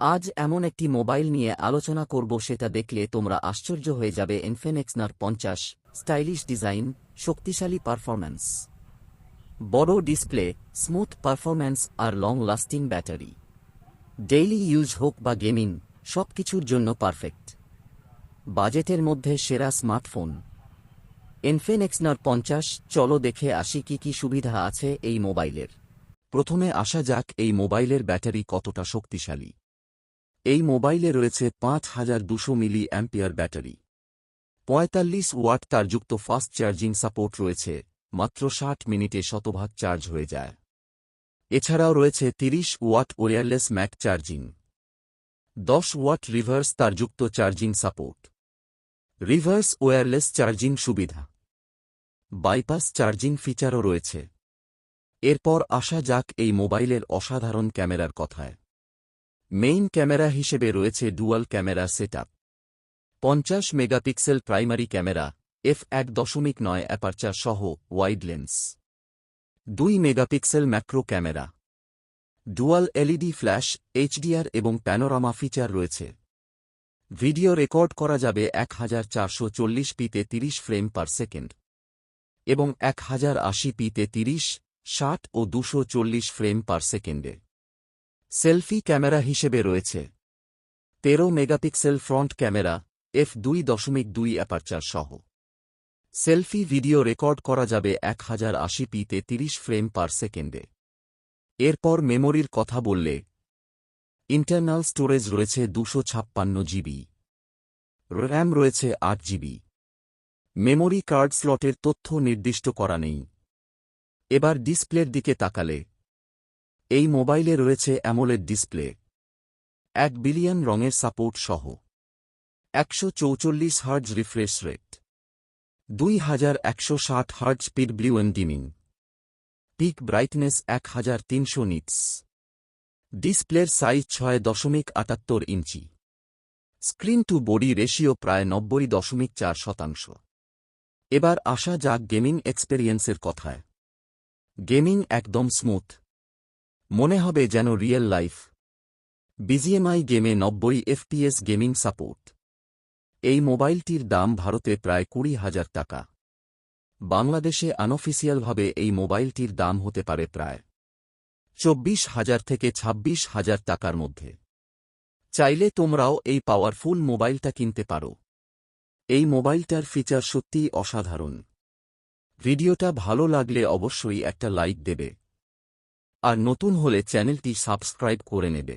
আজ এমন একটি মোবাইল নিয়ে আলোচনা করব সেটা দেখলে তোমরা আশ্চর্য হয়ে যাবে এনফেনেক্সনার পঞ্চাশ স্টাইলিশ ডিজাইন শক্তিশালী পারফরম্যান্স বড় ডিসপ্লে স্মুথ পারফরম্যান্স আর long lasting battery daily use হোক বা গেমিং সব কিছুর জন্য পারফেক্ট বাজেটের মধ্যে সেরা স্মার্টফোন এনফেনেক্সনার পঞ্চাশ, চলো দেখে আসি কি কি সুবিধা আছে এই মোবাইলের। প্রথমে আসা যাক এই মোবাইলের ব্যাটারি কতটা শক্তিশালী। এই মোবাইলে রয়েছে পাঁচ হাজার দুশো মিলি অ্যাম্পিয়ার ব্যাটারি। পঁয়তাল্লিশ ওয়াট তার যুক্ত ফাস্ট চার্জিং সাপোর্ট রয়েছে, মাত্র ষাট মিনিটে শতভাগ চার্জ হয়ে যায়। এছাড়াও রয়েছে তিরিশ ওয়াট ওয়্যারলেস ম্যাক চার্জিং। দশ ওয়াট রিভার্স তার যুক্ত charging support. Reverse wireless charging সুবিধা। বাইপাস চার্জিং ফিচারও রয়েছে। এরপর আসা যাক এই মোবাইলের অসাধারণ ক্যামেরার কথায়। মেইন ক্যামেরা হিসেবে রয়েছে ডুয়াল ক্যামেরা সেটআপ পঞ্চাশ মেগাপিক্সেল প্রাইমারি ক্যামেরা এফ এক দশমিক নয় অ্যাপারচার সহ ওয়াইড লেন্স দুই megapixel macro camera dual LED flash HDR এবং প্যানোরামা ফিচার রয়েছে। ভিডিও রেকর্ড করা যাবে এক হাজার চারশো চল্লিশ পিতে তিরিশ ফ্রেম পার সেকেন্ড এবং এক হাজার আশি পিতে তিরিশ, ষাট ও দুশো চল্লিশ ফ্রেম পার সেকেন্ডে সেলফি ক্যামেরা হিসেবে রয়েছে। তেরো মেগাপিক্সেল ফ্রন্ট ক্যামেরা, এফ দুই দশমিক দুই অ্যাপারচার সহ। সেলফি ভিডিও রেকর্ড করা যাবে এক হাজার আশি পিতে তিরিশ ফ্রেম পার সেকেন্ডে। এরপর মেমোরির কথা বললে, ইন্টারনাল স্টোরেজ রয়েছে দুশো ছাপ্পান্ন জিবি। র্যাম রয়েছে আট জিবি। মেমোরি কার্ড স্লটের তথ্য নির্দিষ্ট করা নেই। এবার ডিসপ্লের দিকে তাকালে এই মোবাইলে রয়েছে অ্যামোলেড ডিসপ্লে। এক বিলিয়ন রঙের সাপোর্ট সহ। একশো চৌচল্লিশ হার্জ রিফ্রেশ রেট। দুই হাজার একশো ষাট হার্জ স্পিড ব্লিউ এন্ড ডিমিং। পিক ব্রাইটনেস এক হাজার তিনশো নিটস। ডিসপ্লের সাইজ ছয় দশমিক আটাত্তর inch. Screen to body ratio প্রায় নব্বই দশমিক চার শতাংশ। এবার আসা যাক গেমিং এক্সপেরিয়েন্সের কথায়। গেমিং একদম স্মুথ। মনে হবে যেন রিয়েল লাইফ। বিজিএমআই গেমে নব্বই এফপিএস গেমিং সাপোর্ট। এই মোবাইলটির দাম ভারতে প্রায় কুড়ি হাজার টাকা। বাংলাদেশে আনঅফিসিয়ালভাবে এই মোবাইলটির দাম হতে পারে প্রায় চব্বিশ হাজার থেকে ছাব্বিশ হাজার টাকার মধ্যে। চাইলে তোমরাও এই পাওয়ারফুল মোবাইলটা কিনতে পারো। এই মোবাইলটার ফিচার সত্যিই অসাধারণ। ভিডিওটা ভালো লাগলে অবশ্যই একটা লাইক দেবে। আর নতুন হলে চ্যানেলটি সাবস্ক্রাইব করে নেবে।